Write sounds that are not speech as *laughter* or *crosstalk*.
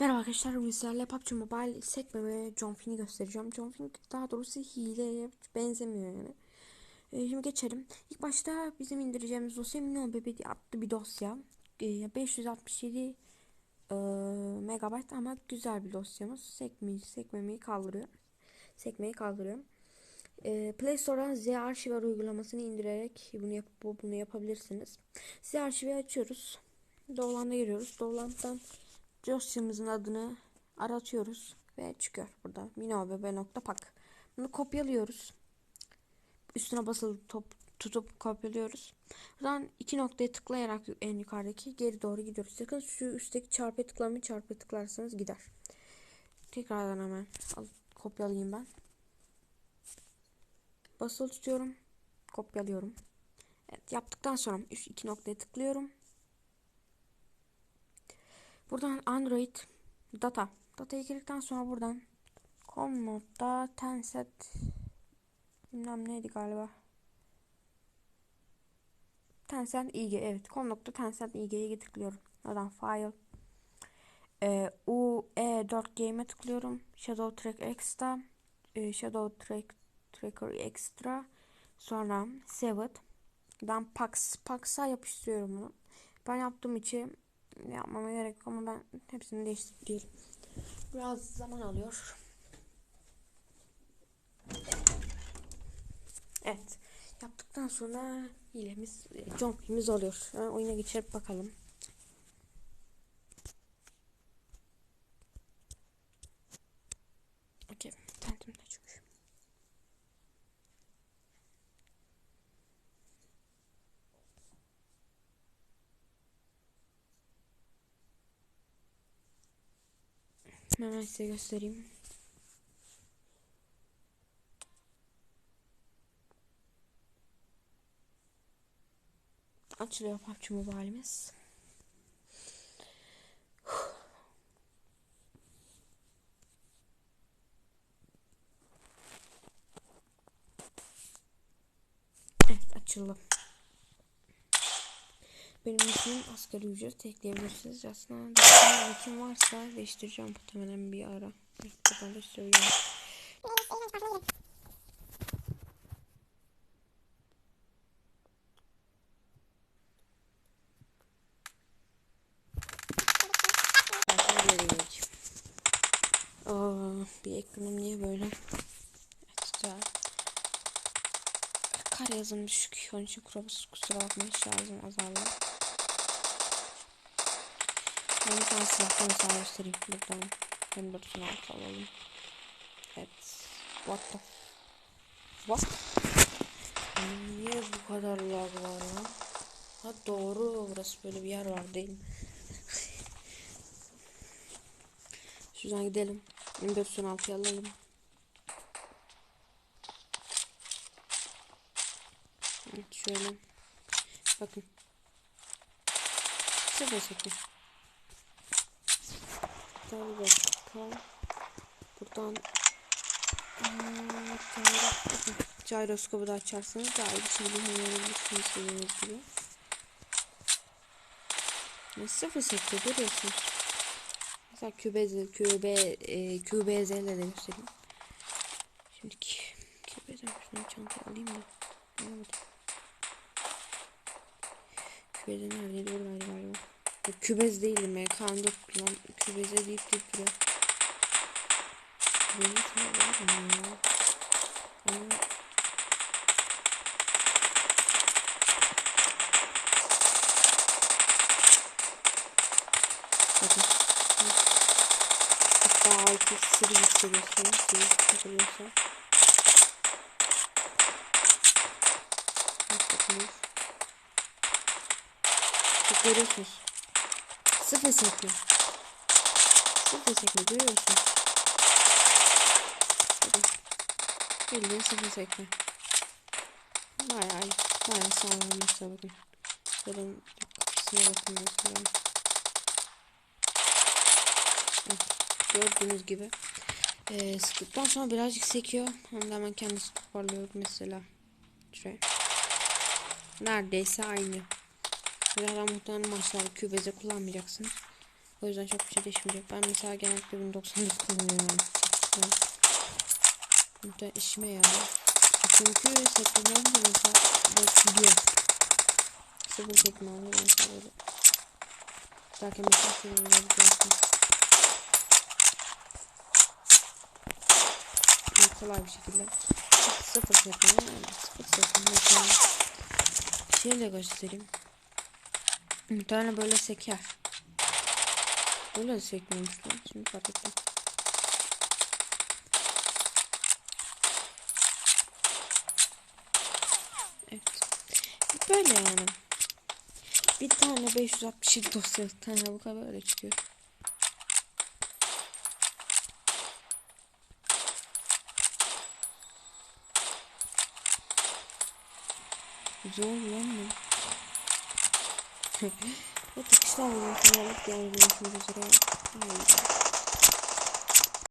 Merhaba arkadaşlar, bugün sizlerle PUBG Mobile sekme ve Jumping'i göstereceğim. Jumping daha doğrusu hileye benzemiyor yani. Ee, şimdi geçelim. İlk başta bizim indireceğimiz dosya Minyon Bebe adlı bir dosya. Ee, 567 e, megabayt ama güzel bir dosyamız. Sekmeyi, sekmemeyi kaldırıyor. Sekmeyi kaldırıyor. Ee, Play Store'dan Z Arşiver uygulamasını indirerek bunu, yap bunu yapabilirsiniz. Z Arşivi açıyoruz. Dolan'a giriyoruz. Dolan'dan dosyamızın adını aratıyoruz ve çıkıyor burada minobebe.pak. Bunu kopyalıyoruz. Üstüne basılı top, tutup kopyalıyoruz. Buradan iki noktaya tıklayarak en yukarıdaki geri doğru gidiyoruz. Sakın şu üstteki çarpı tıklamayı çarpı tıklarsanız gider. Tekrardan hemen al, kopyalayayım ben. Basılı tutuyorum. Kopyalıyorum. Evet yaptıktan sonra üst iki noktaya tıklıyorum. Buradan Android data. Data'ya girdikten sonra buradan com nokta Tencent bilmem neydi galiba. Tencent IG evet com nokta Tencent IG'ye tıklıyorum. Oradan file e, UE4 game'e tıklıyorum. Shadow Track Extra e, Shadow Track Tracker Extra sonra Sevet ben Pax Pax'a yapıştırıyorum bunu. Ben yaptığım için yapmama gerek yok ama ben hepsini değiştiriyorum. Biraz zaman alıyor. Evet. Yaptıktan sonra hilemiz, jumpimiz oluyor. Yani oyuna geçirip bakalım. Hemen size göstereyim. Açılıyor PUBG Mobile'imiz. Evet açıldı. Benim için asgari ücret ekleyebilirsiniz. Aslında kim varsa değiştireceğim muhtemelen bir ara. Buradan da söyleyeyim. Aa, bir ekranım niye böyle? Güzel. Kar yazım düşük. Onun için kusura bakmayın şarjım azaldı. Ben bir tane silahtan hesabı göstereyim. Buradan hem 4 16 alalım. Evet. What the... What? Niye bu kadar lag var lan? Ha doğru burası böyle bir yer var değil mi? *laughs* Şuradan gidelim. 24 16 alalım. Evet şöyle. Bakın. 08. Arkadaşlar bir dakika. Buradan hmm, Gyroskopu da açarsanız daha iyi bir şekilde oynayabilirsiniz dediğiniz gibi. Yani sıfır sekte görüyorsunuz. Mesela QBZ, QB, e, QBZ ile de göstereyim. Şimdi QBZ şunu çantaya alayım da. Alamadım. QBZ nerede? Burada galiba. Yok, kübez değilim ya. Kanda kullan. Kübeze deyip deyip duruyor. Kübeze sana var mı ya? Ama... Bakın. Hatta altı siri hissediyorsunuz. Siri hissediyorsa. Bakınız. Bak görüyorsunuz. Sıfır sekme. Sıfır sekme görüyorsunuz. Bakın. Bildiğin sıfır sekme. Bayağı bayağı sağlam mesela bakın. Şuradan kapısına bakın mesela. Gördüğünüz gibi. Ee, sıktıktan sonra birazcık sekiyor. Ondan hemen kendisi toparlıyor mesela. Şuraya. Neredeyse aynı. Zaten muhtemelen maçlarda kübeze kullanmayacaksın. O yüzden çok bir şey değişmeyecek. Ben mesela genellikle 1099 kullanıyorum. Muhtemelen işime yarar. Çünkü sekreter olunca mesela böyle gidiyor. Çekme oluyor mesela böyle. Derken mesela şöyle böyle gidiyorsun. Böyle kolay bir şekilde. Sıfır yani. Sıfır mesela. Şeyle göstereyim. Muhtemelen böyle seker. Böyle sekmiyormuş lan. Şimdi fark ettim. Evet. Böyle yani. Bir tane 567 dosya tane bu kadar böyle çıkıyor. Zor lan mı? *laughs* Tıkışlar mı? Finalık yani görüşmek üzere. Hayır.